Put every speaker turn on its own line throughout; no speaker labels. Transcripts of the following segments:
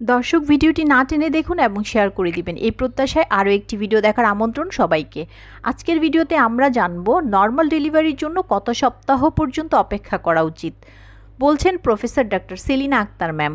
দর্শক ভিডিওটি না টেনে দেখুন এবং শেয়ার করে দিবেন। এই প্রত্যাশায় আরও একটি ভিডিও দেখার আমন্ত্রণ সবাইকে। আজকের ভিডিওতে আমরা জানব, নর্মাল ডেলিভারির জন্য কত সপ্তাহ পর্যন্ত অপেক্ষা করা উচিত? বলছেন professor doctor Selina Akter ma'am.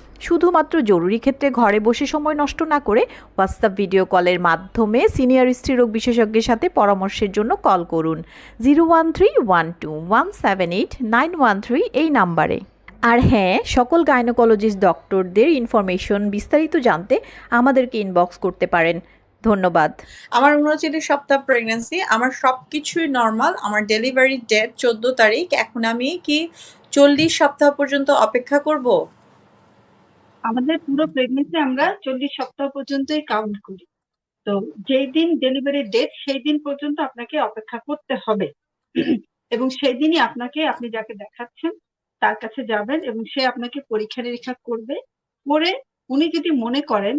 শুধুমাত্র জরুরি ক্ষেত্রে ঘরে বসে সময় নষ্ট না করে হোয়াটসঅ্যাপ ভিডিও কলের মাধ্যমে সিনিয়র স্ত্রীরোগ বিশেষজ্ঞের সাথে পরামর্শের জন্য কল করুন। Zero one three one two one seven eight nine one three এই নাম্বারে। আর হ্যাঁ সকল গাইনোকোলজিস্ট ডক্টরদের ইনফরমেশন বিস্তারিত জানতে আমাদেরকে ইনবক্স করতে পারেন। ধন্যবাদ।
আমার উনচল্লিশ সপ্তাহ প্রেগনেন্সি আমার সব কিছুই নর্মাল আমার ডেলিভারি ডেট চোদ্দ তারিখ। এখন আমি কি চল্লিশ সপ্তাহ পর্যন্ত অপেক্ষা করব?
আমাদের পুরো প্রেগনেন্সি আমরা চল্লিশ সপ্তাহ পর্যন্তই কাউন্ট করি। তো যেই দিন ডেলিভারি ডেট সেই দিন পর্যন্ত আপনাকে অপেক্ষা করতে হবে। এবং সেই দিনই আপনাকে, আপনি যাকে দেখাচ্ছেন, তার কাছে যাবেন এবং সে আপনাকে পরীক্ষা নিরীক্ষা করবে। করে উনি যদি মনে করেন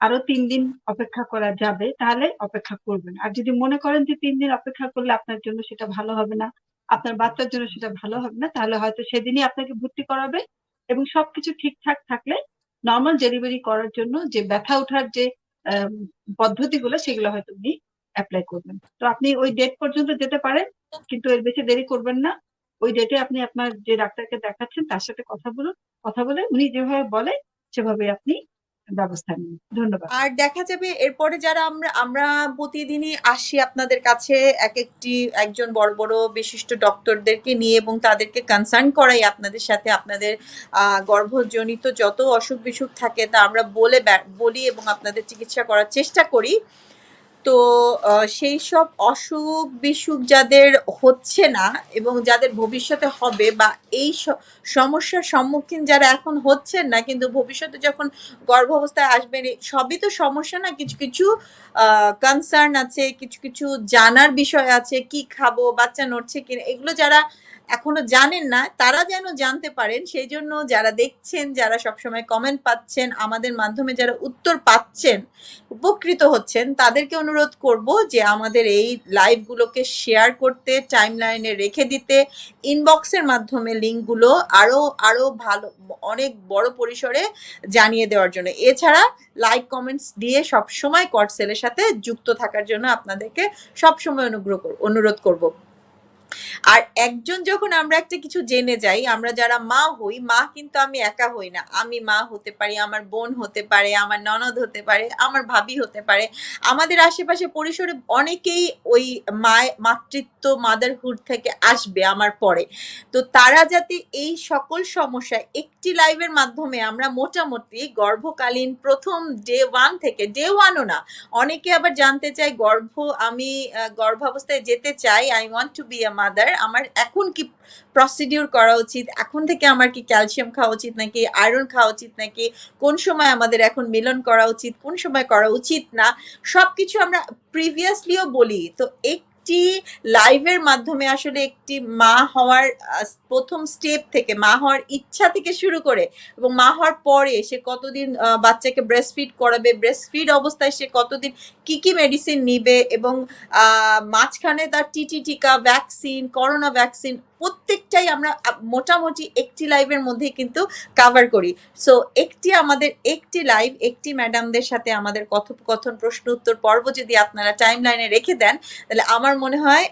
আরও তিন দিন অপেক্ষা করা যাবে, তাহলে অপেক্ষা করবেন। আর যদি মনে করেন যে তিন দিন অপেক্ষা করলে আপনার জন্য সেটা ভালো হবে না, আপনার বাচ্চার জন্য সেটা ভালো হবে না, তাহলে হয়তো সেদিনই আপনাকে ভর্তি করাবে। এবং সবকিছু ঠিকঠাক থাকলে নর্মাল ডেলিভারি করার জন্য যে ব্যথা ওঠার যে পদ্ধতিগুলো সেগুলো হয়তো উনি অ্যাপ্লাই করবেন। তো আপনি ওই ডেট পর্যন্ত যেতে পারেন, কিন্তু এর বেশি দেরি করবেন না। ওই ডেটে আপনি আপনার যে ডাক্তারকে দেখাচ্ছেন, তার সাথে কথা বলুন। কথা বলে উনি যেভাবে বলে সেভাবে আপনি ব্যবস্থা নিন। ধন্যবাদ।
আর দেখা যাবে এরপরে যারা আমরা আমরা প্রতিদিনই আসি আপনাদের কাছে এক একটি একজন বড় বড় বিশিষ্ট ডক্টরদেরকে নিয়ে এবং তাদেরকে কনসার্ন করাই আপনাদের সাথে আপনাদের গর্ভজনিত যত অসুখ বিসুখ থাকে তা আমরা বলে বলি এবং আপনাদের চিকিৎসা করার চেষ্টা করি। তো সেই সব অসুখ বিসুখ যাদের হচ্ছে না এবং যাদের ভবিষ্যতে হবে বা এই সমস্যার সম্মুখীন যারা এখন হচ্ছেন না, কিন্তু ভবিষ্যতে যখন গর্ভ অবস্থায় আসবেন সবই তো সমস্যা না? কিছু কিছু কনসার্ন আছে, কিছু কিছু জানার বিষয় আছে, কি খাব, বাচ্চা নড়ছে কিনা, এগুলো যারা এখনও জানেন না, তারা যেন জানতে পারেন। সেই জন্য যারা দেখছেন, যারা সবসময় কমেন্ট পাচ্ছেন, আমাদের মাধ্যমে যারা উত্তর পাচ্ছেন উপকৃত হচ্ছেন, তাদেরকে অনুরোধ করব যে আমাদের এই লাইভগুলোকে শেয়ার করতে টাইম লাইনে রেখে দিতে। ইনবক্সের মাধ্যমে লিঙ্কগুলো আরও আরও ভালো, অনেক বড় পরিসরে জানিয়ে দেওয়ার জন্য। এছাড়া লাইক কমেন্টস দিয়ে সব সময় কটসেলের সাথে যুক্ত থাকার জন্য আপনাদেরকে সব সময় অনুগ্রহ অনুরোধ করব। আর একজন যখন আমরা একটা কিছু জেনে যাই, আমরা যারা মা হই, মা কিন্তু আমি একা হই না। আমি মা হতে পারি, আমার বোন হতে পারে, আমার ননদ হতে পারে, আমার ভাবি হতে পারে। আমাদের আশেপাশে পরিসরে অনেকেই ওই মায়, মাতৃত্ব মাদারহুড থেকে আসবে আমার পরে। তো তারা যাতে এই সকল সমস্যা একটি লাইভের মাধ্যমে আমরা মোটামুটি গর্ভকালীন প্রথম ডে ওয়ান থেকে ডে ওয়ানও না, অনেকে আবার জানতে চাই গর্ভ, আমি গর্ভাবস্থায় যেতে চাই I want to be a mother আমার এখন কি প্রসিডিউর করা উচিত, এখন থেকে আমার কি ক্যালসিয়াম খাওয়া উচিত নাকি আয়রন খাওয়া উচিত নাকি, কোন সময় আমাদের এখন মিলন করা উচিত, কোন সময় করা উচিত না, সবকিছু আমরা প্রিভিয়াসলিও বলি। তো একটি লাইভের মাধ্যমে আসলে একটি মা হওয়ার প্রথম স্টেপ থেকে, মা হওয়ার ইচ্ছা থেকে শুরু করে এবং মা হওয়ার পরে সে কতদিন বাচ্চাকে ব্রেস্ট ফিড করাবে ব্রেস্ট ফিড অবস্থায় সে কতদিন কি কি মেডিসিন নিবে এবং মাঝখানে তার টিটি টিকা ভ্যাকসিন করোনা ভ্যাকসিন প্রত্যেকটাই আমরা মোটামুটি একটি লাইভের মধ্যেই কিন্তু কাভার করি। সো একটি আমাদের, একটি লাইভ একটি ম্যাডামদের সাথে আমাদের কথোপকথন, প্রশ্ন উত্তর, পর্ব যদি আপনারা টাইম লাইনে রেখে দেন, তাহলে আমার মনে হয়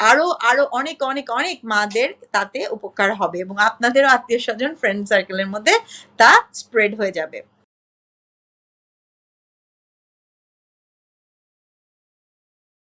আরও আরও অনেক অনেক অনেক মাদের তাতে উপকার হবে এবং আপনাদেরও আত্মীয় স্বজন ফ্রেন্ড সার্কেলের মধ্যে তা স্প্রেড হয়ে যাবে।